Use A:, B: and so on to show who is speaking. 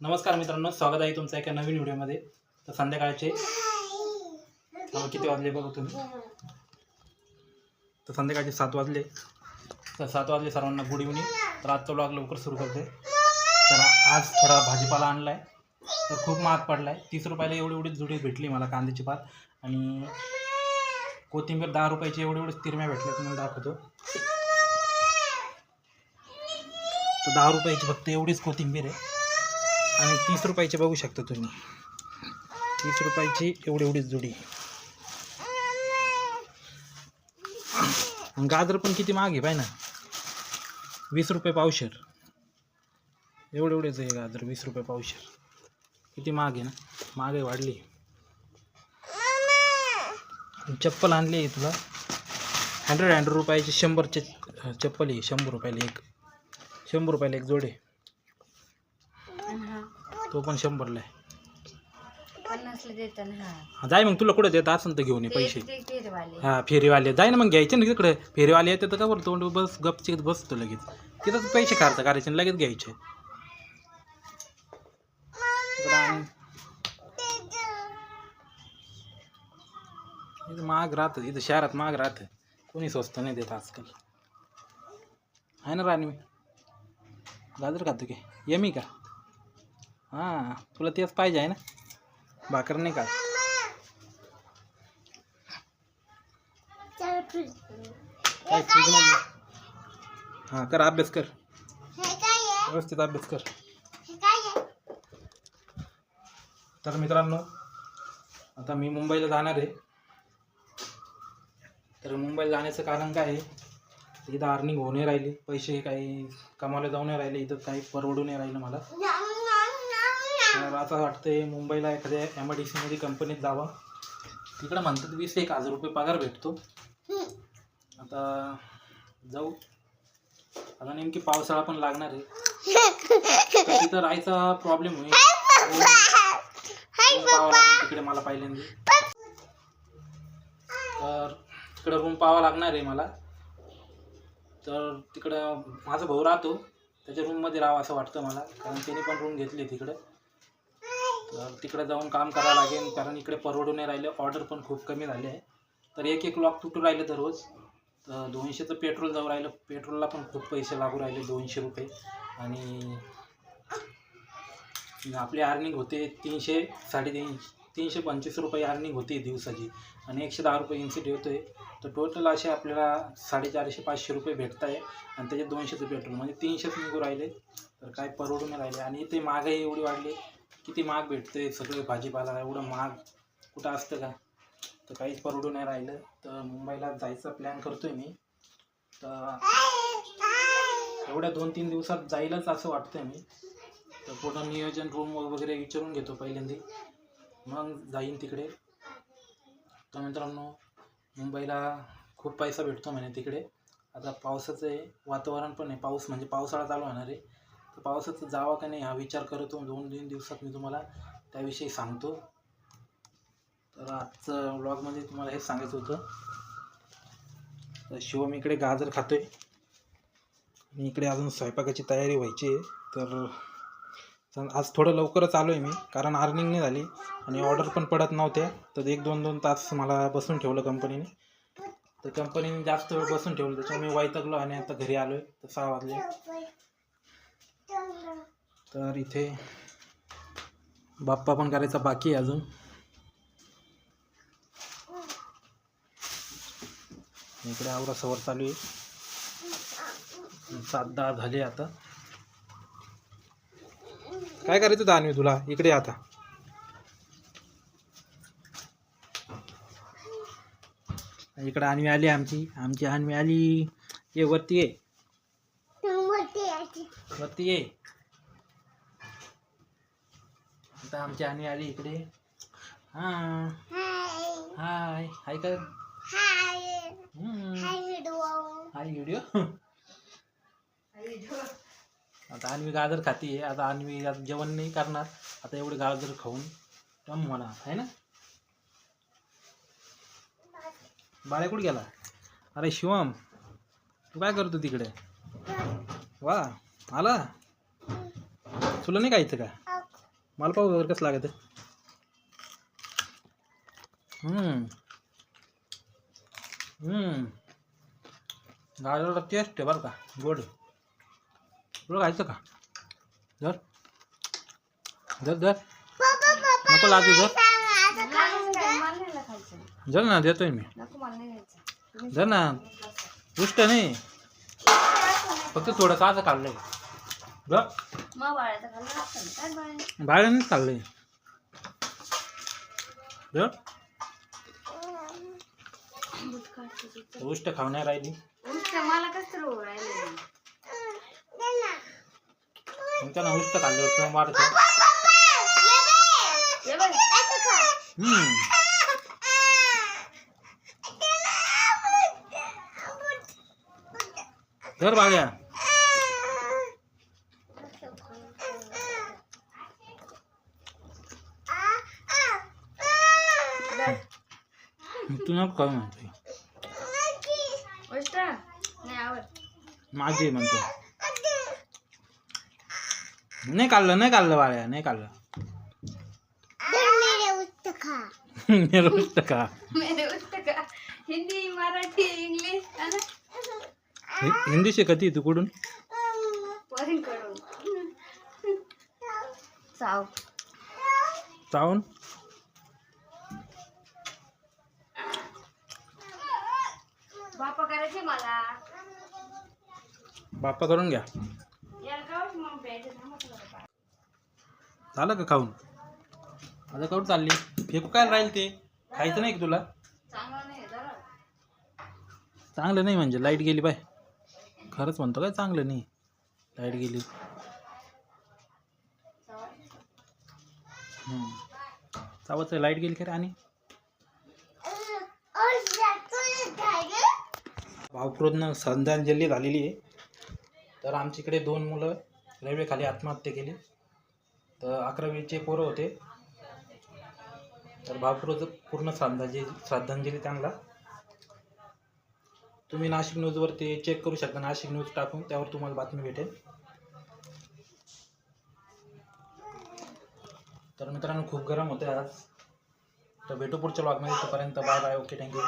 A: नमस्कार मित्रांनो स्वागत आहे तुमचं एका नवीन व्हिडिओमध्ये. तर संध्याकाळचे किती वाजले बघू तुम्ही. तर संध्याकाळचे सात वाजले. तर सात वाजले सर्वांना गुड इव्हनिंग तर आजचा ब्लॉग लवकर सुरू करते. तर आज थोडा भाजीपाला आणला आहे तर खूप महाग पडला आहे तीस रुपयाला एवढी एवढी जुडी भेटली मला कांद्याची पात. आणि कोथिंबीर दहा रुपयाची एवढी एवढी तिरम्या भेटल्या तुम्हाला दाखवतो. तर दहा रुपयाची फक्त एवढीच कोथिंबीर आहे. आणि तीस रुपयाचे बघू शकता तुम्ही. तीस रुपयाची एवढी एवढीच जुडी. आणि गाजर पण किती महाग आहे पाय ना. वीस रुपये पावशेर. एवढे एवढेच आहे गाजर वीस रुपये पावशेर. किती महाग आहे ना. मागे वाढली. चप्पल आणली आहे तुला. हंड्रेड हंड्रेड रुपयाची शंभरचे चप्पल आहे शंभर रुपयाला एक. शंभर रुपयाला एक जोडे. तो पण शंभरला आहे.
B: पन्नासला हा.
A: हा, जाय मग तुला कुठं देत? असेल तर घेऊन ये पैसे.
B: ते
A: हा फेरीवाले. जाय ना मग घ्यायचे ना तिकडे. फेरीवाले येते तर का बरं तोंड बस गपचित बसतो लगेच. तिथंच पैसे खर्च करायचे आणि लगेच घ्यायचे. इकडं आणि- इथं महाग राहतं इथं शहरात महाग राहतं. कोणी स्वस्त नाही देत आजकाल. आहे ना राणी गाजर खातो की? यमी का? हां तुला तेच पाहिजे आहे ना. भाकर नाही का? काय हां कर अभ्यास कर. व्यवस्थित अभ्यास कर. तर मित्रांनो आता मी मुंबईला जाणार आहे. तर मुंबईला जाण्याचं कारण काय आहे? इथं अर्निंग होऊ नाही राहिली. पैसे काही कमावले जाऊ नाही राहिले. इथं काही परवडू नाही राहिलं मला. तर आता वाटतंय मुंबईला एखाद्या एम आय डी सीमध्ये कंपनीत जावं. तिकडं म्हणतात वीस एक हजार रुपये पगार भेटतो. आता जाऊ. आता नेमकी पावसाळा पण लागणार आहे. तिथं राहायचा प्रॉब्लेम होईल. तिकडे मला पहिल्यांदा. तर तिकडं रूम पाहावा लागणार आहे मला. तर तिकडं माझा भाऊ राहतो. त्याच्या रूममध्ये राहावं असं वाटतं मला. कारण त्याने पण रूम घेतली तिकडं. तिकडे जाऊन काम करावं लागेल कारण इकडे परवडू नाही राहिलं. ऑर्डर पण खूप कमी झाले आहे. तर एक एक लॉक तुटू राहिलं दररोज. तर दोनशेचं पेट्रोल जाऊ राहिलं. पेट्रोलला पण खूप पैसे लागू राहिले दोनशे रुपये. आणि आपली अर्निंग होते तीनशे साडेतीन तीनशे पंचवीस रुपये अर्निंग होते दिवसाची. आणि एकशे दहा रुपये इन्सिट होतो आहे तर टोटल असे आपल्याला साडेचारशे पाचशे रुपये भेटत आहे आणि त्याचे दोनशेचं पेट्रोल म्हणजे तीनशेच निघू राहिले. तर काय परवडून नाही राहिले. आणि इथे महागाई एवढी वाढली. किती महाग भेटते सगळे भाजीपाला एवढं महाग कुठं असतं का? तर काहीच परवडू नाही राहिलं. तर मुंबईला जायचा प्लॅन करतोय मी. तर एवढ्या दोन तीन दिवसात जाईलच असं वाटतंय मी. तर पूर्ण नियोजन रूम वगैरे विचारून घेतो पहिल्यांदा. मग जाईन तिकडे. तर मित्रांनो मुंबईला खूप पैसा भेटतो म्हणे तिकडे. आता पावसाचं आहे वातावरण पण आहे. पाऊस म्हणजे पावसाळा चालू होणार आहे. तर पावसाचं जावा का नाही हा विचार करतो. दोन तीन दिवसात मी तुम्हाला त्याविषयी सांगतो. तर आजचं ब्लॉगमध्ये तुम्हाला हेच सांगायचं होतं. तर शिवम इकडे गाजर खातोय. आणि इकडे अजून स्वयंपाकाची तयारी व्हायची आहे. तर आज थोडं लवकरच आलो आहे मी कारण अर्निंग नाही झाली. आणि ऑर्डर पण पडत नव्हत्या तर एक दोन दोन तास मला बसून ठेवलं कंपनीने तर कंपनीने जास्त वेळ बसून ठेवलं त्याच्यामुळे मी वैतगलो आणि आता घरी आलो आहे तर सहा वाजले. तर इथे बाप्पा पण करायचा बाकी आहे अजून. इकडे आवरा सवर चालू आहे. सात दहा झाले आता. काय करायचं दानवी तुला? इकडे आता. इकडे आणवी आली आमची. आमची आणवी आली. ये वरती ये. वरती ये. आता आमची आणि आली इकडे. हा. हाय. हाय कर हाय व्हिडिओ आता अन्वी गाजर खाती आहे. आता अन्वी आता जेवण नाही करणार. आता एवढे गाजर खाऊन टम म्हणा आहे ना? बाळ्या कुठे गेला? अरे शिवम तू काय करतो तिकडे? वा आला? तुला नाही खायचं का? मला पाहू वगैरे कसं लागत. गाजरला टेस्ट आहे बरं का गोड तुला खायचं का? जर जर जर नको लागू
B: खायचं.
A: जर ना देतोय मी. जर ना. उष्ट नाही. फक्त थोडंसं असं काढलंय बघ
B: मग बाळाचं खाल्लं असतं ना. काय बाळ
A: बाहेरच काढलंय बघ
B: दूध काढते दूध.
A: उष्ट खावण्या राहिली
B: उष्ट मला कसं तर होऊ राहिलं
A: तुमच्या ना उष्ट खाल्ल्यावर प्रेम वाढतं
B: हे बघ
A: हम्म. धर बाळ्या तू नको काय
B: आवड.
A: माझी म्हणतो. नाही काढलं नाही काढलं बाळ्या नाही काढलं मेरे
B: मेरे हिंदी मराठी इंग्लिश ना?
A: हिंदी शिकती तू कुठून?
B: पोरींकडून चाव.
A: चावून?
B: बापा करायचे मला.
A: बाप्पा करून घ्या.
B: याला मग प्यायचं बाबा.
A: झालं का खाऊन? आता काऊन चालली. फेकू काय राहील ते? खायचं नाही का तुला?
B: चांगलं नाही जरा.
A: चांगलं नाही म्हणजे. लाइट गेली बाय. खरंच म्हणतो काय चांगलं नाही. लाइट गेली. हम्म. चावत लाइट गेली खरं आणि? भावक्रोधनं श्रद्धांजली झालेली आहे. तर आमच्याकडे दोन मुलं रेल्वेखाली आत्महत्या केली. तर अकरावीचे पोरं होते. तर भावक्रोध पूर्ण श्रद्धांजली श्रद्धांजली त्यांना. तुम्ही नाशिक न्यूजवरती चेक करू शकता. नाशिक न्यूज टाकून त्यावर तुम्हाला बातमी भेटेल. तर मित्रांनो खूप गरम होते आज. तर भेटू पुढच्या ब्लॉगमध्ये तोपर्यंत बाय बाय ओके थँक्यू